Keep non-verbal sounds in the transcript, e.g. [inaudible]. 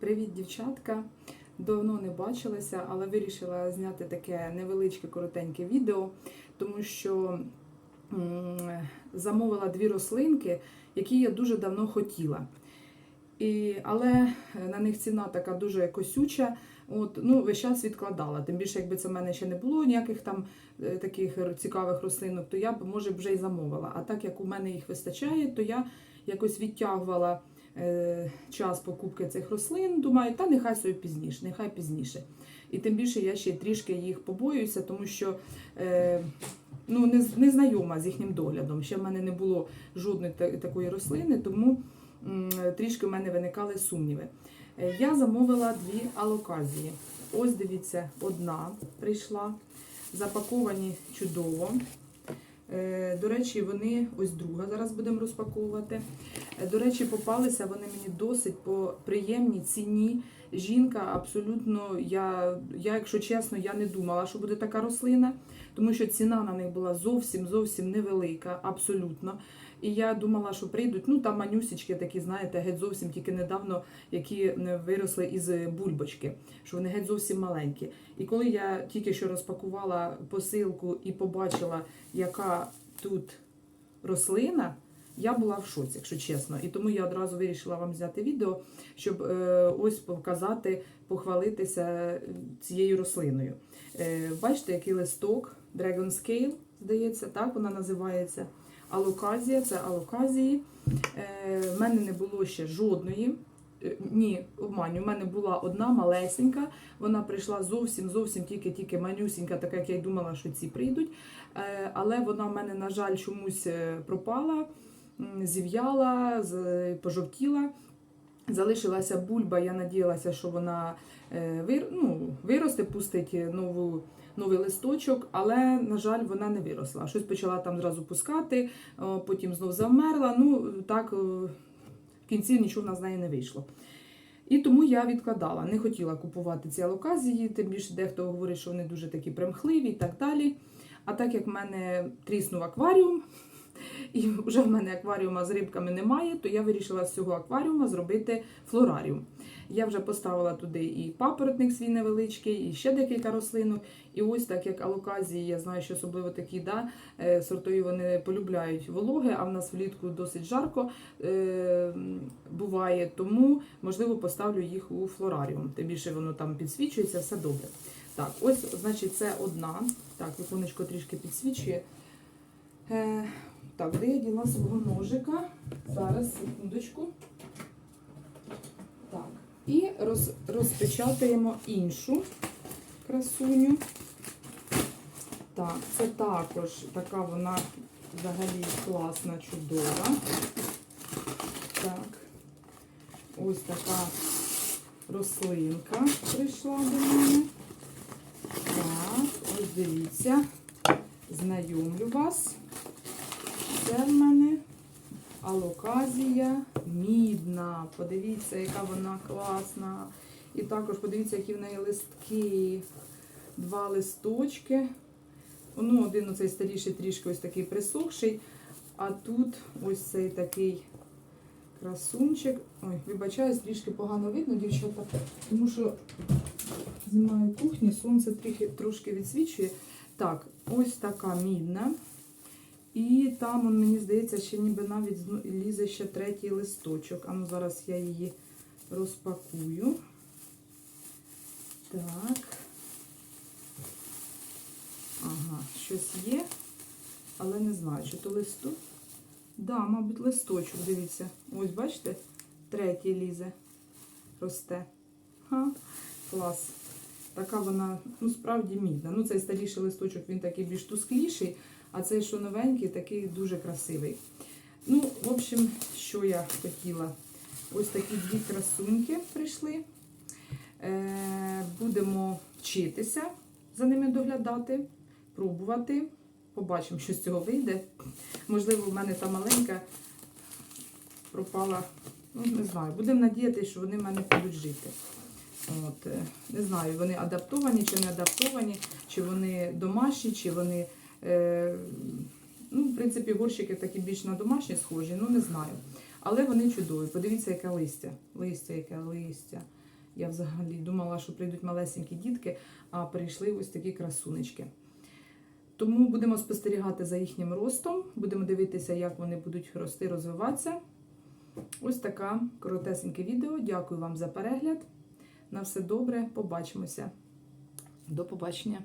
Привіт, дівчатка! Давно не бачилася, але вирішила зняти таке невеличке коротеньке відео, тому що замовила дві рослинки, які я дуже давно хотіла. І, але на них ціна така дуже косюча. От, ну, весь час відкладала. Тим більше, якби це в мене ще не було ніяких там е, таких цікавих рослинок, то я б, може, вже й замовила. А так як у мене їх вистачає, то я якось відтягувала час покупки цих рослин. Думаю, та нехай собі пізніше, нехай пізніше. І тим більше я ще трішки їх побоююся, тому що е, ну, не, не знайома з їхнім доглядом. Ще в мене не було жодної та- такої рослини, тому трішки в мене виникали сумніви. Е, Я замовила дві алоказії. Ось дивіться, одна прийшла, запаковані чудово. Е, До речі, вони ось друга зараз будемо розпаковувати. До речі, попалися вони мені досить по приємній ціні. Жінка абсолютно, я, я, якщо чесно, я не думала, що буде така рослина, тому що ціна на них була зовсім зовсім невелика, абсолютно. І я думала, що прийдуть, ну там манюсічки такі, знаєте, геть зовсім тільки недавно, які виросли із бульбочки, що вони геть зовсім маленькі. І коли я тільки що розпакувала посилку і побачила, яка тут рослина, я була в шоці, якщо чесно. І тому я одразу вирішила вам зняти відео, щоб е, ось показати, похвалитися цією рослиною. Е, бачите, який листок Dragon Scale, здається, так вона називається. Алоказія, це алоказії. Е, в мене не було ще жодної. Е, Ні, обманю, у мене була одна малесенька. Вона прийшла зовсім зовсім тільки-тільки манюсінька, така як я й думала, що ці прийдуть. Е, Але вона в мене, на жаль, чомусь е, пропала, зів'яла, пожовтіла. Залишилася бульба, я надіялася, що вона е, ну, виросте, пустить нову, новий листочок, але, на жаль, вона не виросла. Щось почала там зразу пускати, потім знов завмерла. Ну, так, е, в кінці нічого в нас з неї не вийшло. І тому я відкладала. Не хотіла купувати ці алоказії, тим більше дехто говорить, що вони дуже такі примхливі і так далі. А так як в мене тріснув акваріум, [laughs] і вже в мене акваріума з рибками немає, то я вирішила з цього акваріума зробити флораріум. Я вже поставила туди і папоротник свій невеличкий, і ще декілька рослинок. І ось так як алоказії, я знаю, що особливо такі да, е, сортові вони полюбляють вологи, а в нас влітку досить жарко е, буває, тому можливо поставлю їх у флораріум. Тим більше воно там підсвічується, все добре. Так, ось, значить, це одна. Так, віконечко трішки підсвічує. Е, так, де я діла свого ножика? Зараз, секундочку. Так. І роз, розпечатаємо іншу красуню. Так, це також така вона взагалі класна, чудова. Так. Ось така рослинка прийшла до мене. Так, ось дивіться. Знайомлю вас. Це в мене алоказія мідна. Подивіться, яка вона класна. І також подивіться, які в неї листки. Два листочки. Ну, один оцей старіший трішки ось такий присохший. А тут ось цей такий красунчик. Ой, вибачаюсь, трішки погано видно, дівчата, тому що знімаю кухню, сонце трохи, трошки відсвічує. Так, ось така мідна. І там, мені здається, ще ніби навіть лізе ще третій листочок. А ну зараз я її розпакую. Так. Ага, щось є, але не знаю, чи то листок. Да, мабуть, листочок, дивіться. Ось, бачите, третій лізе, росте. Ха, клас. Така вона, ну, справді мідна. Ну, цей старіший листочок, він такий більш тускліший, а цей, що новенький, такий дуже красивий. Ну, в общем, що я хотіла? Ось такі дві красуньки прийшли. Е, будемо вчитися за ними доглядати, пробувати. Побачимо, що з цього вийде. Можливо, в мене та маленька пропала. Ну, не знаю. Будемо надіятися, що вони в мене будуть жити. От, е, не знаю, вони адаптовані чи не адаптовані, чи вони домашні, чи вони. Е, ну, в принципі, горщики такі більш на домашні схожі, ну не знаю. Але вони чудові. Подивіться, яке листя. Листя, яке листя. Я взагалі думала, що прийдуть малесенькі дітки, а прийшли ось такі красунечки. Тому будемо спостерігати за їхнім ростом, будемо дивитися, як вони будуть рости, розвиватися. Ось таке коротесеньке відео. Дякую вам за перегляд. На все добре, побачимося. До побачення.